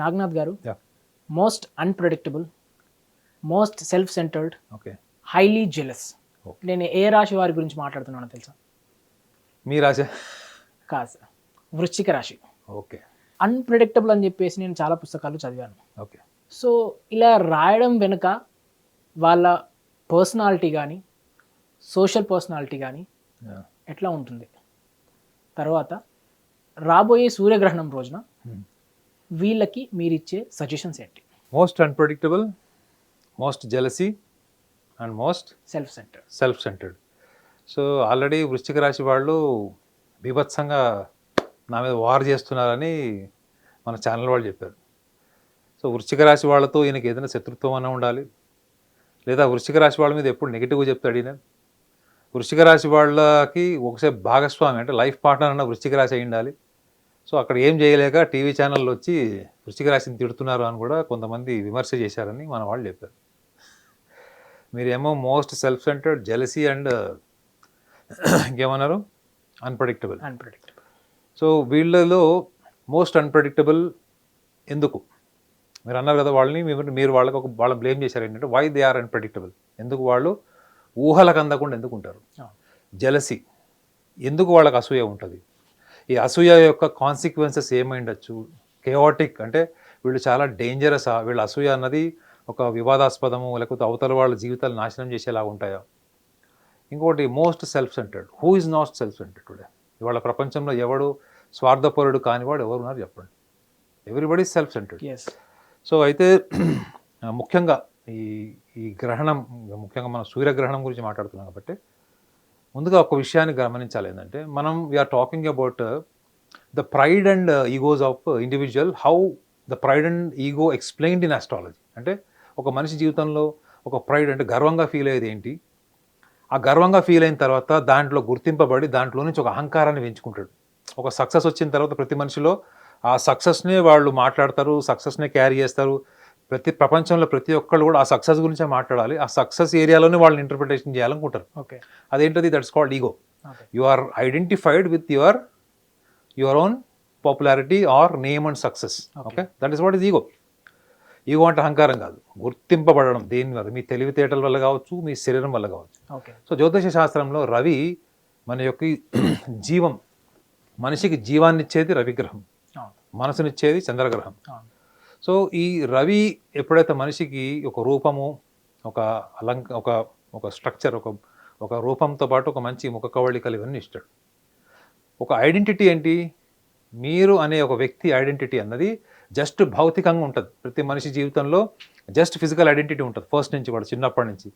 Naganath garu. Most unpredictable most self centred okay highly jealous. నేను ఏ రాశి వారి గురించి మాట్లాడుతున్నానో తెలుసా? మీ రాశ? కాదు సార్. వృశ్చిక రాశి. ఓకే అన్ప్రెడిక్టబుల్ అని చెప్పేసి నేను చాలా పుస్తకాలు చదివాను. ఓకే సో ఇలా రాయడం వెనుక వాళ్ళ పర్సనాలిటీ కానీ సోషల్ పర్సనాలిటీ కానీ ఎట్లా ఉంటుంది? తర్వాత రాబోయే సూర్యగ్రహణం రోజున Hmm. వీళ్ళకి మీరిచ్చే సజెషన్స్ ఏంటి? Most unpredictable most jealousy and most self centre self centred so already వృశ్చిక రాశి వాళ్ళు బీభత్సంగా నా మీద వార్ చేస్తున్నారని మన ఛానల్ వాళ్ళు చెప్పారు. సో వృశ్చిక రాశి వాళ్ళతో ఈయనకి ఏదైనా శత్రుత్వం అన్న ఉండాలి. లేదా వృశ్చిక రాశి వాళ్ళ మీద ఎప్పుడు నెగిటివ్గా చెప్తాడు ఈయన వృశ్చిక రాశి వాళ్ళకి ఒకసారి భాగస్వామి అంటే లైఫ్ పార్ట్నర్ అన్న వృశ్చిక రాశి అయి ఉండాలి. సో అక్కడ ఏం చేయలేక టీవీ ఛానల్లో వచ్చి వృశ్చిక రాశిని తిడుతున్నారు అని కూడా కొంతమంది విమర్శ చేశారని మన వాళ్ళు చెప్పారు. మీరేమో most self centred jealousy and ఇంకేమన్నారు? Unpredictable. Unpredictable. So వీళ్ళలో మోస్ట్ అన్ప్రెడిక్టబుల్ ఎందుకు? మీరు అన్నారు కదా వాళ్ళని మీరు మీరు వాళ్ళకి ఒక వాళ్ళని బ్లేమ్ చేశారు ఏంటంటే వై దే ఆర్ అన్ప్రెడిక్టబుల్? ఎందుకు వాళ్ళు ఊహలకు అందకుండా ఎందుకు ఉంటారు జెలసీ ఎందుకు వాళ్ళకి అసూయ ఉంటుంది? ఈ అసూయ యొక్క కాన్సిక్వెన్సెస్ ఏమైండొచ్చు? కేవాటిక్ అంటే వీళ్ళు చాలా డేంజరస్ వీళ్ళ అసూయ అన్నది ఒక వివాదాస్పదము లేకపోతే అవతల వాళ్ళ జీవితాలు నాశనం చేసేలాగా ఉంటాయా? ఇంకోటి most self centred who is not self centred today ఇవాళ ప్రపంచంలో ఎవడు స్వార్థపరుడు కానివాడు ఎవరు ఉన్నారు చెప్పండి. ఎవ్రీబడి సెల్ఫ్ సెంటర్డ్ సో అయితే ముఖ్యంగా ఈ ఈ గ్రహణం ముఖ్యంగా మనం సూర్యగ్రహణం గురించి మాట్లాడుతున్నాం కాబట్టి ముందుగా ఒక విషయాన్ని గమనించాలి ఏంటంటే మనం we're talking about the pride and egos of individual how the pride and ego explained in astrology అంటే ఒక మనిషి జీవితంలో ఒక ప్రైడ్ అంటే గర్వంగా ఫీల్ అయ్యేది ఏంటి? ఆ గర్వంగా ఫీల్ అయిన తర్వాత దాంట్లో గుర్తింపబడి దాంట్లో నుంచి ఒక అహంకారాన్ని పెంచుకుంటాడు. ఒక సక్సెస్ వచ్చిన తర్వాత ప్రతి మనిషిలో ఆ సక్సెస్నే వాళ్ళు మాట్లాడతారు సక్సెస్నే క్యారీ చేస్తారు. ప్రతి ప్రపంచంలో ప్రతి ఒక్కళ్ళు కూడా ఆ సక్సెస్ గురించే మాట్లాడాలి. ఆ సక్సెస్ ఏరియాలోనే వాళ్ళని ఇంటర్ప్రిటేషన్ చేయాలనుకుంటారు. ఓకే. అదేంటది? That's called ego you are identified with your your own popularity or name and success okay. That is what is ego ego అంటే అహంకారం కాదు. గుర్తింపబడడం దేని వల్ల? మీ తెలివితేటల వల్ల కావచ్చు మీ శరీరం వల్ల కావచ్చు. ఓకే. సో జ్యోతిష శాస్త్రంలో రవి మన యొక్క జీవం మనిషికి జీవాన్ని ఇచ్చేది రవిగ్రహం మనసునిచ్చేది చంద్రగ్రహం. సో ఈ రవి ఎప్పుడైతే మనిషికి ఒక రూపము ఒక అలంక ఒక ఒక స్ట్రక్చర్ ఒక ఒక రూపంతో పాటు ఒక మంచి ముఖ కవళికలు ఇవన్నీ ఇస్తాడు. ఒక ఐడెంటిటీ ఏంటి? మీరు అనే ఒక వ్యక్తి ఐడెంటిటీ అన్నది జస్ట్ భౌతికంగా ఉంటుంది. ప్రతి మనిషి జీవితంలో జస్ట్ ఫిజికల్ ఐడెంటిటీ ఉంటుంది. ఫస్ట్ నుంచి కూడా చిన్నప్పటి నుంచి.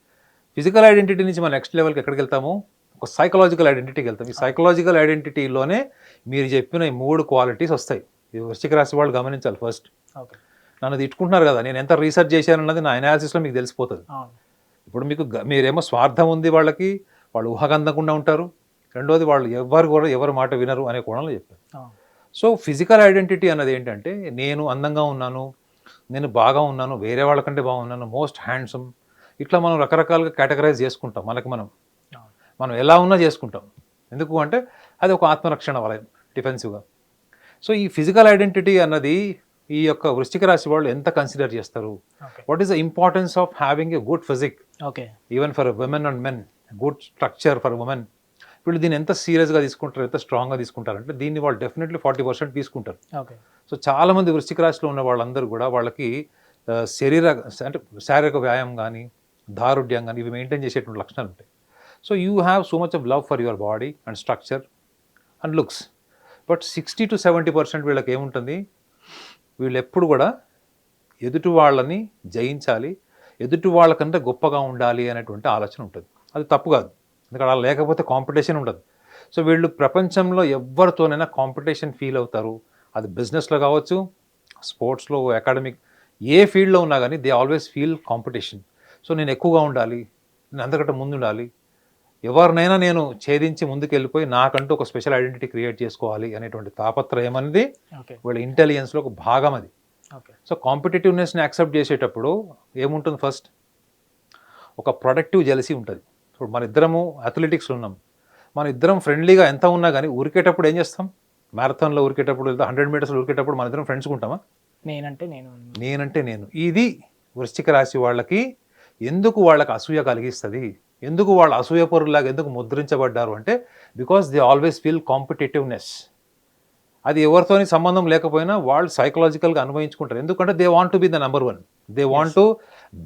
ఫిజికల్ ఐడెంటిటీ నుంచి మనం నెక్స్ట్ లెవెల్కి ఎక్కడికి వెళ్తాము? ఒక సైకలాజికల్ ఐడెంటిటీకి వెళ్తాం. ఈ సైకలాజికల్ ఐడెంటిటీలోనే మీరు చెప్పిన ఈ మూడు క్వాలిటీస్ వస్తాయి. ఈ వృశ్చిక రాశి వాళ్ళు గమనించాలి ఫస్ట్ ఓకే నన్ను తిట్టుకుంటున్నారు కదా నేను ఎంత రీసెర్చ్ చేశానన్నది నా అనాలిసిస్లో మీకు తెలిసిపోతుంది. ఇప్పుడు మీకు మీరేమో స్వార్థం ఉంది వాళ్ళకి వాళ్ళు ఊహకందకుండా ఉంటారు. రెండోది వాళ్ళు ఎవరు కూడా ఎవరి మాట వినరు అనే కోణంలో చెప్పారు. సో ఫిజికల్ ఐడెంటిటీ అన్నది ఏంటంటే నేను అందంగా ఉన్నాను నేను బాగా ఉన్నాను వేరే వాళ్ళకంటే బాగున్నాను మోస్ట్ హ్యాండ్సమ్ ఇట్లా మనం రకరకాలుగా కేటగరైజ్ చేసుకుంటాం మనకి మనం. మనం ఎలా ఉన్నా చేసుకుంటాం. ఎందుకు అంటే అది ఒక ఆత్మరక్షణ వలయం డిఫెన్సివ్గా సో ఈ ఫిజికల్ ఐడెంటిటీ అన్నది ఈ యొక్క వృశ్చిక రాశి వాళ్ళు ఎంత కన్సిడర్ చేస్తారు? What is the importance of having a good physique okay even for women and men good structure for women వీళ్ళు దీన్ని ఎంత సీరియస్గా తీసుకుంటారు ఎంత స్ట్రాంగ్గా తీసుకుంటారు అంటే దీన్ని వాళ్ళు డెఫినెట్లీ ఫార్టీ పర్సెంట్ తీసుకుంటారు. ఓకే సో చాలామంది వృశ్చిక రాశిలో ఉన్న వాళ్ళందరూ కూడా వాళ్ళకి శరీర అంటే శారీరక వ్యాయామం కానీ దారుఢ్యం కానీ ఇవి మెయింటైన్ చేసేటువంటి లక్షణాలు ఉంటాయి. So you have so much of love for your body and structure and looks but sixty to seventy percent వీళ్ళకి ఏముంటుంది? వీళ్ళు ఎప్పుడు కూడా ఎదుటి వాళ్ళని జయించాలి ఎదుటి వాళ్ళకంటే గొప్పగా ఉండాలి అనేటువంటి ఆలోచన ఉంటుంది. అది తప్పు కాదు. ఎందుకంటే అలా లేకపోతే కాంపిటీషన్ ఉండదు. సో వీళ్ళు ప్రపంచంలో ఎవరితోనైనా కాంపిటీషన్ ఫీల్ అవుతారు. అది బిజినెస్లో కావచ్చు స్పోర్ట్స్లో అకాడమిక్ ఏ ఫీల్డ్లో ఉన్నా కానీ they always feel competition so నేను ఎక్కువగా ఉండాలి నేను అందరికంటే ముందు ఉండాలి ఎవరినైనా నేను ఛేదించి ముందుకు వెళ్ళిపోయి నాకంటూ ఒక స్పెషల్ ఐడెంటిటీ క్రియేట్ చేసుకోవాలి అనేటువంటి తాపత్రయం అనేది వీళ్ళ ఇంటెలిజెన్స్లో ఒక భాగం అది. సో కాంపిటేటివ్నెస్ని యాక్సెప్ట్ చేసేటప్పుడు ఏముంటుంది ఫస్ట్? ఒక ప్రొడక్టివ్ జెలసీ ఉంటుంది. ఇప్పుడు మన ఇద్దరము అథ్లెటిక్స్లో ఉన్నాం. మన ఇద్దరం ఫ్రెండ్లీగా ఎంత ఉన్నా కానీ ఉరికేటప్పుడు ఏం చేస్తాం? మ్యారథాన్లో ఉరికేటప్పుడు లేదా హండ్రెడ్ మీటర్స్లో ఉరికేటప్పుడు మన ఇద్దరం ఫ్రెండ్స్ ఉంటామా? నేనంటే నేను. నేనంటే నేను. ఇది వృశ్చిక రాశి వాళ్ళకి ఎందుకు వాళ్ళకి అసూయ కలిగిస్తుంది? ఎందుకు వాళ్ళు అసూయ పరులాగా ఎందుకు ముద్రించబడ్డారు అంటే because they always feel competitiveness అది ఎవరితోని సంబంధం లేకపోయినా వాళ్ళు సైకలాజికల్గా అనుభవించుకుంటారు. ఎందుకంటే they want to be the number one they want to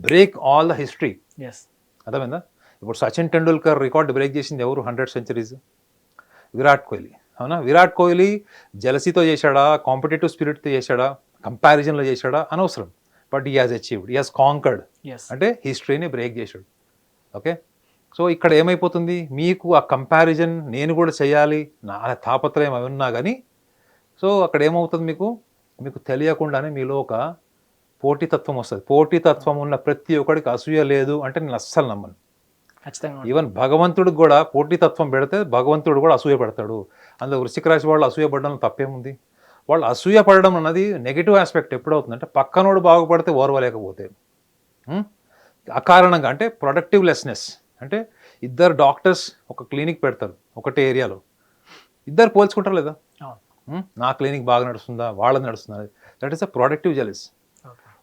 break all the history అర్థమైందా? ఇప్పుడు సచిన్ టెండూల్కర్ రికార్డ్ బ్రేక్ చేసింది ఎవరు? Hundred centuries Virat Kohli. అవునా? విరాట్ కోహ్లీ జలసీతో చేశాడా? కాంపిటేటివ్ స్పిరిట్తో చేశాడా? కంపారిజన్లో చేశాడా? అనవసరం. But he has achieved he has conquered అంటే హిస్టరీని బ్రేక్ చేశాడు. ఓకే సో ఇక్కడ ఏమైపోతుంది? మీకు ఆ కంపారిజన్ నేను కూడా చేయాలి నా తాపత్రయం అవి ఉన్నా కానీ సో అక్కడ ఏమవుతుంది మీకు? మీకు తెలియకుండానే మీలో ఒక పోటీతత్వం వస్తుంది. పోటీతత్వం ఉన్న ప్రతి ఒక్కడికి అసూయ లేదు అంటే నేను అస్సలు నమ్మను. ఖచ్చితంగా ఈవెన్ భగవంతుడికి కూడా పోటీతత్వం పెడితే భగవంతుడు కూడా అసూయ పడతాడు. అందులో వృశ్చిక రాశి వాళ్ళు అసూయ పడడం తప్పేముంది? వాళ్ళు అసూయ పడడం అన్నది నెగిటివ్ ఆస్పెక్ట్ ఎప్పుడవుతుందంటే పక్కనోడు బాగుపడితే ఓర్వలేకపోతే? అకారణంగా అంటే ప్రొడక్టివ్ లెస్నెస్ అంటే ఇద్దరు డాక్టర్స్ ఒక క్లినిక్ పెడతారు ఒకటే ఏరియాలో. ఇద్దరు పోల్చుకుంటారు లేదా? నా క్లినిక్ బాగా నడుస్తుందా? వాళ్ళది నడుస్తుందా? That is a productive jealous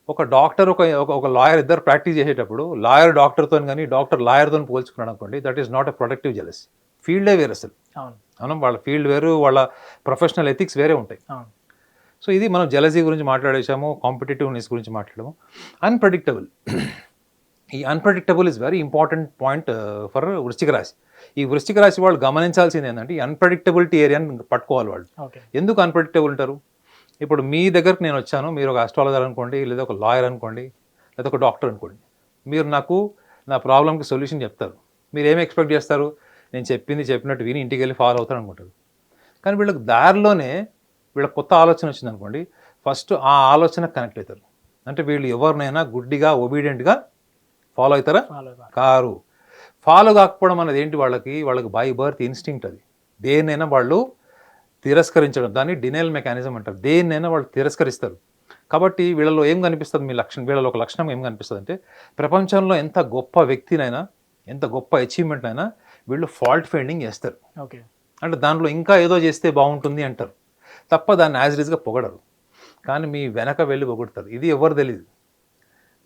ఒక డాక్టర్ ఒక ఒక- లాయర్ ఇద్దరు ప్రాక్టీస్ చేసేటప్పుడు లాయర్ డాక్టర్తో కానీ డాక్టర్ లాయర్తో పోల్చుకున్నాడు అనుకోండి that is not a productive jealous ఫీల్డే వేరు అసలు. అవును. వాళ్ళ ఫీల్డ్ వేరు వాళ్ళ ప్రొఫెషనల్ ఎథిక్స్ వేరే ఉంటాయి. సో ఇది మనం జలసీ గురించి మాట్లాడేసాము కాంపిటేటివ్నెస్ గురించి మాట్లాడము. అన్ప్రెడిక్టబుల్ ఈ unpredictable is very important point for వృశ్చిక రాశి. ఈ వృశ్చిక రాశి వాళ్ళు గమనించాల్సింది ఏంటంటే ఈ అన్ప్రెడిక్టబిలిటీ ఏరియాని పట్టుకోవాలి వాళ్ళు. ఎందుకు అన్ప్రెడిక్టబుల్ ఉంటారు? ఇప్పుడు మీ దగ్గరకు నేను వచ్చాను మీరు ఒక ఆస్ట్రాలజర్ అనుకోండి లేదా ఒక లాయర్ అనుకోండి లేదా ఒక డాక్టర్ అనుకోండి. మీరు నాకు నా ప్రాబ్లమ్కి సొల్యూషన్ చెప్తారు. మీరు ఏమి ఎక్స్పెక్ట్ చేస్తారు? నేను చెప్పింది చెప్పినట్టు విని ఇంటికి వెళ్ళి ఫాలో అవుతారు అనుకుంటారు. కానీ వీళ్ళకి దారిలోనే వీళ్ళ కొత్త ఆలోచన వచ్చింది అనుకోండి ఫస్ట్ ఆ ఆలోచన కనెక్ట్ అవుతారు. అంటే వీళ్ళు ఎవరినైనా గుడ్డిగా ఒబీడియంట్గా ఫాలో అవుతారా? కారు. ఫాలో కాకపోవడం అనేది ఏంటి వాళ్ళకి? వాళ్ళకి బై బర్త్ ఇన్స్టింక్ట్ అది. దేన్నైనా వాళ్ళు తిరస్కరించడం దాన్ని డినైల్ మెకానిజం అంటారు. దేన్నైనా వాళ్ళు తిరస్కరిస్తారు. కాబట్టి వీళ్ళలో ఏం కనిపిస్తుంది? మీ లక్షణం వీళ్ళలో ఒక లక్షణం ఏం కనిపిస్తుంది అంటే ప్రపంచంలో ఎంత గొప్ప వ్యక్తినైనా ఎంత గొప్ప అచీవ్మెంట్ అయినా వీళ్ళు ఫాల్ట్ ఫైండింగ్ చేస్తారు. ఓకే. అంటే దాంట్లో ఇంకా ఏదో చేస్తే బాగుంటుంది అంటారు. తప్ప దాన్ని యాజ్ రీజ్గా పొగడరు. కానీ మీ వెనక వెళ్ళి పొగుడతారు. ఇది ఎవరు తెలియదు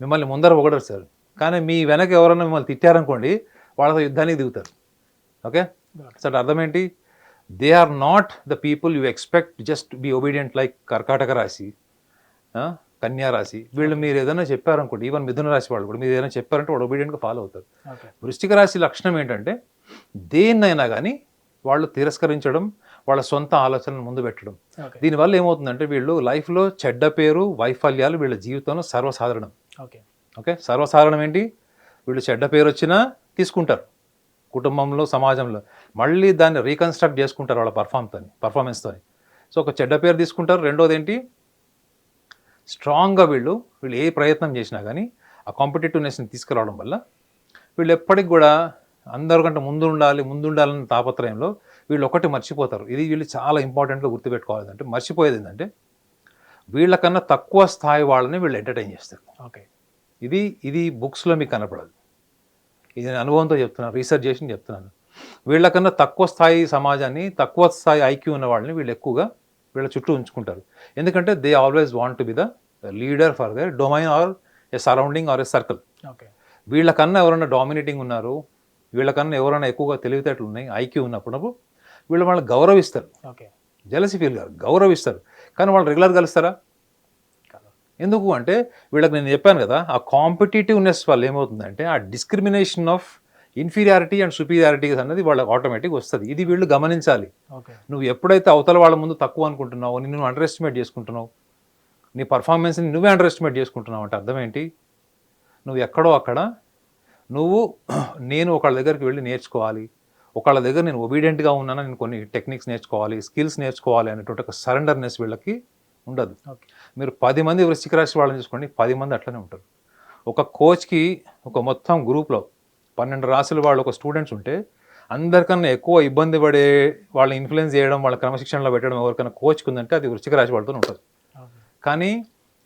మిమ్మల్ని ముందర పొగడరు సార్. కానీ మీ వెనక ఎవరైనా మిమ్మల్ని తిట్టారనుకోండి వాళ్ళతో యుద్ధానికి దిగుతారు. ఓకే? సార్ అర్థం ఏంటి? They are not the people you expect just be obedient like కర్కాటక రాశి కన్యా రాశి వీళ్ళు మీరు ఏదైనా చెప్పారనుకోండి ఈవెన్ మిథున రాశి వాళ్ళు కూడా మీరు ఏదైనా చెప్పారంటే వాడు ఒబీడియంట్గా ఫాలో అవుతారు. వృశ్చిక రాశి లక్షణం ఏంటంటే దేన్నైనా కానీ వాళ్ళు తిరస్కరించడం వాళ్ళ సొంత ఆలోచనలు ముందు పెట్టడం. దీనివల్ల ఏమవుతుందంటే వీళ్ళు లైఫ్లో చెడ్డ పేరు వైఫల్యాలు వీళ్ళ జీవితంలో సర్వసాధారణం. Okay okay? సర్వసాధారణం ఏంటి? వీళ్ళు చెడ్డ పేరు వచ్చినా తీసుకుంటారు. కుటుంబంలో సమాజంలో. మళ్ళీ దాన్ని రీకన్స్ట్రక్ట్ చేసుకుంటారు వాళ్ళ పర్ఫామ్తో పర్ఫార్మెన్స్తో సో ఒక చెడ్డ పేరు తీసుకుంటారు. రెండోది ఏంటి? స్ట్రాంగ్గా వీళ్ళు వీళ్ళు ఏ ప్రయత్నం చేసినా కానీ ఆ కాంపిటేటివ్నెస్ని తీసుకురావడం వల్ల వీళ్ళు ఎప్పటికి కూడా అందరికంటే ముందు ఉండాలి ముందు ఉండాలన్న తాపత్రయంలో వీళ్ళు ఒకటి మర్చిపోతారు. ఇది వీళ్ళు చాలా ఇంపార్టెంట్గా గుర్తుపెట్టుకోవాలి అంటే మర్చిపోయేది ఏంటంటే వీళ్ళకన్నా తక్కువ స్థాయి వాళ్ళని వీళ్ళు ఎంటర్టైన్ చేస్తారు. ఓకే. ఇది ఇది బుక్స్లో మీకు కనపడదు. ఇది నేను అనుభవంతో చెప్తున్నాను రీసెర్చ్ చేసి చెప్తున్నాను. వీళ్ళకన్నా తక్కువ స్థాయి సమాజాన్ని తక్కువ స్థాయి ఐక్యూ ఉన్న వాళ్ళని వీళ్ళు ఎక్కువగా వీళ్ళ చుట్టూ ఉంచుకుంటారు. ఎందుకంటే they always want to be the leader for their domain or a surrounding or a circle. Okay. వీళ్ళకన్నా ఎవరైనా డామినేటింగ్ ఉన్నారు వీళ్ళకన్నా ఎవరైనా ఎక్కువగా తెలివితేటలు ఉన్నాయి ఐక్యూ ఉన్నప్పుడు వీళ్ళు వాళ్ళని గౌరవిస్తారు. ఓకే. జలసి ఫీల్ గారు గౌరవిస్తారు. కానీ వాళ్ళు రెగ్యులర్ కలుస్తారా? ఎందుకు అంటే వీళ్ళకి నేను చెప్పాను కదా ఆ కాంపిటేటివ్నెస్ వల్ల ఏమవుతుందంటే ఆ discrimination of inferiority and superiorities అన్నది వాళ్ళకి ఆటోమేటిక్ వస్తుంది. ఇది వీళ్ళు గమనించాలి. నువ్వు ఎప్పుడైతే అవతల వాళ్ళ ముందు తక్కువ అనుకుంటున్నావు నిన్ను అండర్ ఎస్టిమేట్ చేసుకుంటున్నావు నీ పర్ఫార్మెన్స్ని నువ్వే అండర్ ఎస్టిమేట్ చేసుకుంటున్నావు అంటే అర్థం ఏంటి? నువ్వు ఎక్కడో అక్కడ నువ్వు నేను ఒకళ్ళ దగ్గరికి వెళ్ళి నేర్చుకోవాలి. ఒకళ్ళ దగ్గర నేను ఒబీడియంట్గా ఉన్నాను నేను కొన్ని టెక్నిక్స్ నేర్చుకోవాలి స్కిల్స్ నేర్చుకోవాలి అనేటువంటి ఒక సరెండర్నెస్ వీళ్ళకి ఉండదు. ఓకే. మీరు పది మంది వృశ్చిక రాశి వాళ్ళని చూసుకోండి పది మంది అట్లనే ఉంటారు. ఒక కోచ్కి ఒక మొత్తం గ్రూప్లో పన్నెండు రాశుల వాళ్ళు ఒక స్టూడెంట్స్ ఉంటే అందరికన్నా ఎక్కువ ఇబ్బంది పడే వాళ్ళని ఇన్ఫ్లుయెన్స్ చేయడం వాళ్ళ క్రమశిక్షణలో పెట్టడం ఎవరికైనా కోచ్కి ఉందంటే అది వృశ్చిక రాశి వాళ్ళతో ఉంటుంది. కానీ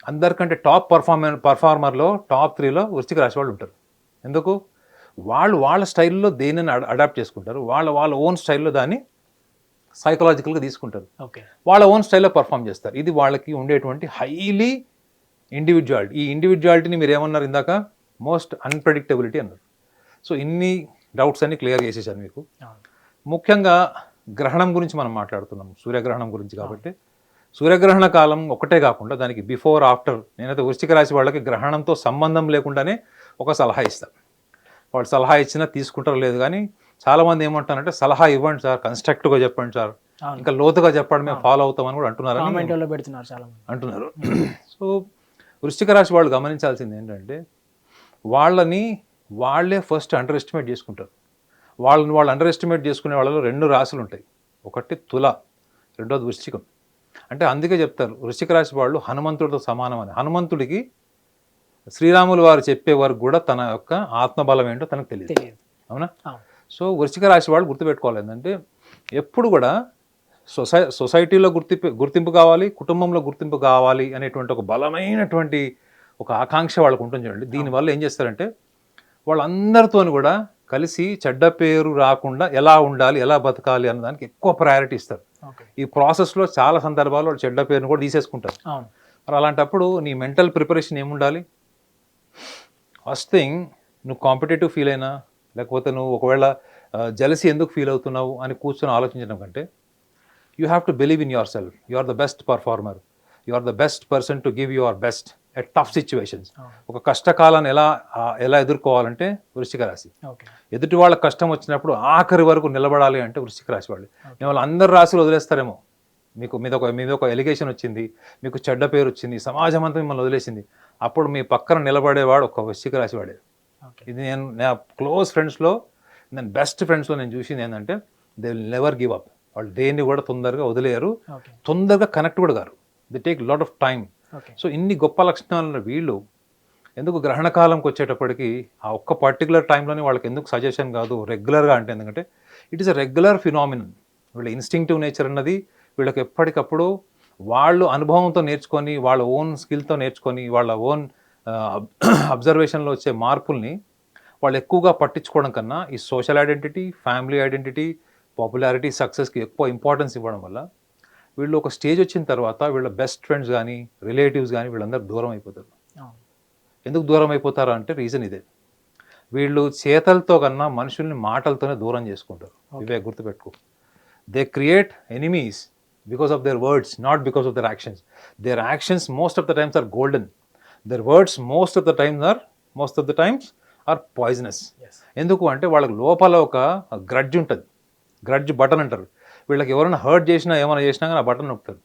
అందరికంటే టాప్ పర్ఫార్మర్ పర్ఫార్మర్లో టాప్ త్రీలో వృశ్చిక రాశి వాళ్ళు ఉంటారు. ఎందుకు? వాళ్ళు వాళ్ళ స్టైల్లో దేనిని అడాప్ట్ చేసుకుంటారు? వాళ్ళ వాళ్ళ ఓన్ స్టైల్లో దాన్ని సైకలాజికల్గా తీసుకుంటారు. ఓకే. వాళ్ళ ఓన్ స్టైల్లో పర్ఫామ్ చేస్తారు. ఇది వాళ్ళకి ఉండేటువంటి హైలీ ఇండివిజువాలిటీ ఈ ఇండివిజువాలిటీని మీరు ఏమన్నారు ఇందాక? మోస్ట్ అన్ప్రెడిక్టబిలిటీ అన్నారు. సో ఇన్ని డౌట్స్ అన్ని క్లియర్ చేసేసాను మీకు. ముఖ్యంగా గ్రహణం గురించి మనం మాట్లాడుతున్నాం. సూర్యగ్రహణం గురించి కాబట్టి. సూర్యగ్రహణ కాలం ఒకటే కాకుండా దానికి బిఫోర్ ఆఫ్టర్ నేనైతే వృశ్చిక రాశి వాళ్ళకి గ్రహణంతో సంబంధం లేకుండానే ఒక సలహా ఇస్తాను వాళ్ళు సలహా ఇచ్చినా తీసుకుంటారో లేదు కానీ చాలామంది ఏమంటారంటే సలహా ఇవ్వండి సార్ కన్స్ట్రక్టివ్గా చెప్పండి సార్. ఇంకా లోతుగా చెప్పండి మేము ఫాలో అవుతామని కూడా మంది అంటున్నారు. సో వృశ్చిక రాశి వాళ్ళు గమనించాల్సింది ఏంటంటే వాళ్ళని వాళ్ళే ఫస్ట్ అండర్ ఎస్టిమేట్ చేసుకుంటారు. వాళ్ళని వాళ్ళు అండర్ ఎస్టిమేట్ చేసుకునే వాళ్ళలో రెండు రాశులు ఉంటాయి. ఒకటి తుల రెండోది వృశ్చికం. అంటే అందుకే చెప్తారు వృశ్చిక రాశి వాళ్ళు హనుమంతుడితో సమానం అని. హనుమంతుడికి శ్రీరాములు వారు చెప్పే వరకు కూడా తన యొక్క ఆత్మబలం ఏంటో తనకు తెలియదు. అవును. సో వృశ్చిక రాశి వాళ్ళు గుర్తుపెట్టుకోవాలి ఏంటంటే ఎప్పుడు కూడా సొసై సొసైటీలో గుర్తింపు గుర్తింపు కావాలి కుటుంబంలో గుర్తింపు కావాలి అనేటువంటి ఒక బలమైనటువంటి ఒక ఆకాంక్ష వాళ్ళకు ఉంటుంది చూడండి. దీనివల్ల ఏం చేస్తారంటే వాళ్ళందరితోని కూడా కలిసి చెడ్డ పేరు రాకుండా ఎలా ఉండాలి ఎలా బతకాలి అన్న దానికి ఎక్కువ ప్రయారిటీ ఇస్తారు. ఈ ప్రాసెస్లో చాలా సందర్భాల్లో వాళ్ళు చెడ్డ పేరును కూడా తీసేసుకుంటారు. అవును. మరి అలాంటప్పుడు నీ మెంటల్ ప్రిపరేషన్ ఏముండాలి? ఫస్ట్ థింగ్ నువ్వు కాంపిటేటివ్ ఫీల్ అయినా లేకపోతే నువ్వు ఒకవేళ జలసి ఎందుకు ఫీల్ అవుతున్నావు అని కూర్చొని ఆలోచించడం కంటే you have to believe in yourself you are the best performer you are the best person to give your best at tough situations ఒక కష్టకాలాన్ని ఎలా ఎలా ఎదుర్కోవాలంటే వృశ్చిక రాశి. ఎదుటి వాళ్ళ కష్టం వచ్చినప్పుడు ఆఖరి వరకు నిలబడాలి అంటే వృశ్చిక రాశి వాళ్ళు. మిమ్మల్ని అందరు రాశులు వదిలేస్తారేమో. మీకు మీద ఒక మీద ఒక ఎలిగేషన్ వచ్చింది మీకు చెడ్డ పేరు వచ్చింది సమాజం అంతా మిమ్మల్ని వదిలేసింది. అప్పుడు మీ పక్కన నిలబడేవాడు ఒక వృశ్చిక రాశి వాడే. ఇది నేను నా క్లోజ్ ఫ్రెండ్స్లో నేను బెస్ట్ ఫ్రెండ్స్లో నేను చూసింది ఏంటంటే they will never give up. వాళ్ళు దేన్ని కూడా తొందరగా వదిలేరు తొందరగా కనెక్ట్ కూడా గారు they take lot of time so ఇన్ని గొప్ప లక్షణాలు వీళ్ళు ఎందుకు గ్రహణ కాలంకి వచ్చేటప్పటికి ఆ ఒక్క పర్టికులర్ టైంలోనే వాళ్ళకి ఎందుకు సజెషన్ కాదు? రెగ్యులర్గా అంటే ఎందుకంటే it is a regular phenomenon వీళ్ళ ఇన్స్టింక్టివ్ నేచర్ అన్నది వీళ్ళకి ఎప్పటికప్పుడు వాళ్ళు అనుభవంతో నేర్చుకొని వాళ్ళ ఓన్ స్కిల్తో నేర్చుకొని వాళ్ళ ఓన్ అబ్జర్వేషన్లో వచ్చే మార్పుల్ని వాళ్ళు ఎక్కువగా పట్టించుకోవడం కన్నా ఈ social identity family identity popularity సక్సెస్కి ఎక్కువ ఇంపార్టెన్స్ ఇవ్వడం వల్ల వీళ్ళు ఒక స్టేజ్ వచ్చిన తర్వాత వీళ్ళ బెస్ట్ ఫ్రెండ్స్ కానీ రిలేటివ్స్ కానీ వీళ్ళందరూ దూరం అయిపోతారు. ఎందుకు దూరం అయిపోతారు అంటే రీజన్ ఇదే. వీళ్ళు చేతలతో కన్నా మనుషుల్ని మాటలతోనే దూరం చేసుకుంటారు. ఇవే గుర్తుపెట్టుకో. They create enemies because of their words not because of their actions their actions most of the times are golden their words most of the times are most of the times are poisonous ఎందుకు అంటే వాళ్ళకి లోపల ఒక grudge ఉంటుంది. Grudge button అంటారు. వీళ్ళకి ఎవరైనా hurt చేసినా ఏమైనా చేసినా కానీ ఆ బటన్ నొక్కుతారు.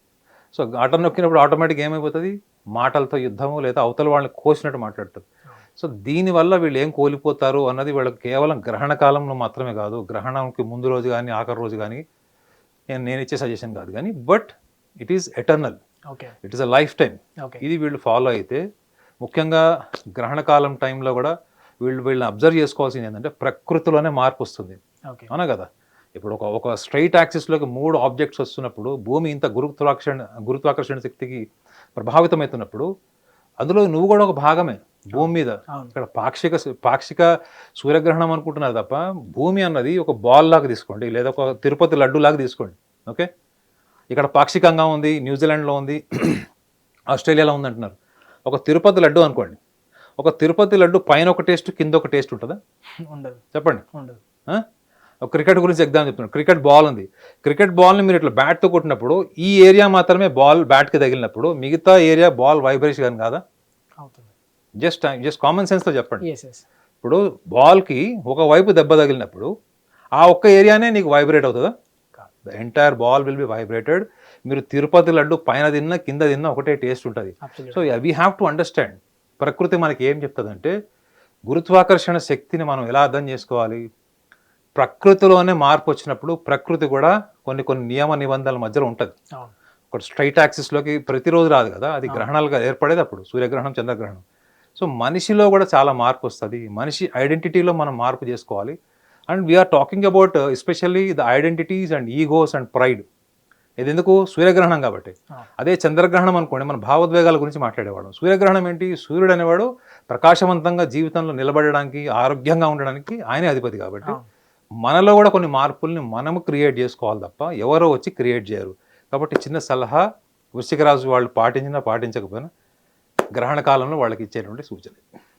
సో బటన్ నొక్కినప్పుడు ఆటోమేటిక్ ఏమైపోతుంది? మాటలతో యుద్ధము లేదా అవతల వాళ్ళని కోసినట్టు మాట్లాడతారు. సో దీనివల్ల వీళ్ళు ఏం కోల్పోతారు అన్నది వీళ్ళకి కేవలం గ్రహణ కాలంలో మాత్రమే కాదు గ్రహణంకి ముందు రోజు కానీ ఆఖరి రోజు కానీ నేను నేను ఇచ్చే సజెషన్ కాదు. కానీ but it is eternal. Okay. It is a life time ఇది వీళ్ళు ఫాలో అయితే ముఖ్యంగా గ్రహణ కాలం టైంలో కూడా వీళ్ళు వీళ్ళని అబ్జర్వ్ చేసుకోవాల్సింది ఏంటంటే ప్రకృతిలోనే మార్పు వస్తుంది. ఓకే. అవునా కదా? ఇప్పుడు ఒక ఒక స్ట్రైట్ యాక్సిస్లోకి మూడు ఆబ్జెక్ట్స్ వస్తున్నప్పుడు భూమి ఇంత గురుత్వాకర్షణ గురుత్వాకర్షణ శక్తికి ప్రభావితమవుతున్నప్పుడు అందులో నువ్వు కూడా ఒక భాగమే భూమి మీద. ఇక్కడ పాక్షిక పాక్షిక సూర్యగ్రహణం అనుకుంటున్నారు తప్ప భూమి అన్నది ఒక బాల్ లాగా తీసుకోండి లేదా ఒక తిరుపతి లడ్డు లాగా తీసుకోండి. ఓకే? ఇక్కడ పాక్షికంగా ఉంది న్యూజిలాండ్లో ఉంది ఆస్ట్రేలియాలో ఉంది అంటున్నారు. ఒక తిరుపతి లడ్డు అనుకోండి. ఒక తిరుపతి లడ్డు పైన ఒక టేస్ట్ కింద ఒక టేస్ట్ ఉంటుందా? ఉండదు. చెప్పండి. ఉండదు. క్రికెట్ గురించి ఎగ్జామ్ చెప్తున్నాను క్రికెట్ బాల్ ఉంది. క్రికెట్ బాల్ని మీరు ఇట్లా బ్యాట్తో కొట్టినప్పుడు ఈ ఏరియా మాత్రమే బాల్ బ్యాట్కి తగిలినప్పుడు మిగతా ఏరియా బాల్ వైబ్రేషన్ కానీ కాదా? అవుతుంది. జస్ట్ జస్ట్ కామన్ సెన్స్తో చెప్పండి. ఇప్పుడు బాల్కి ఒక వైపు దెబ్బ తగిలినప్పుడు ఆ ఒక్క ఏరియానే నీకు వైబ్రేట్ అవుతుందా? The entire ball will be vibrated మీరు తిరుపతి లడ్డు పైన తిన్నా కింద తిన్నా ఒకటే టేస్ట్ ఉంటుంది. So we have to understand ప్రకృతి మనకి ఏం చెప్తుందంటే గురుత్వాకర్షణ శక్తిని మనం ఎలా అర్థం చేసుకోవాలి? ప్రకృతిలోనే మార్పు వచ్చినప్పుడు ప్రకృతి కూడా కొన్ని కొన్ని నియమ నిబంధనల మధ్యలో ఉంటుంది. ఒక స్ట్రైట్ యాక్సిస్లోకి ప్రతిరోజు రాదు కదా అది గ్రహణాలుగా ఏర్పడేది అప్పుడు సూర్యగ్రహణం చంద్రగ్రహణం. సో మనిషిలో కూడా చాలా మార్పు వస్తుంది. మనిషి ఐడెంటిటీలో మనం మార్పు చేసుకోవాలి. And we are talking about especially the identities and egos and pride ఇది ఎందుకు సూర్యగ్రహణం కాబట్టి. అదే చంద్రగ్రహణం అనుకోండి మన భావోద్వేగాల గురించి మాట్లాడేవాడు సూర్యగ్రహణం ఏంటి? సూర్యుడు అనేవాడు ప్రకాశవంతంగా జీవితంలో నిలబడడానికి ఆరోగ్యంగా ఉండడానికి ఆయనే అధిపతి కాబట్టి మనలో కూడా కొన్ని మార్పుల్ని మనము క్రియేట్ చేసుకోవాలి తప్ప ఎవరో వచ్చి క్రియేట్ చేయరు. కాబట్టి చిన్న సలహా వృశ్చిక రాశి వాళ్ళు పాటించినా పాటించకపోయినా గ్రహణ కాలంలో వాళ్ళకి ఇచ్చేటువంటి సూచన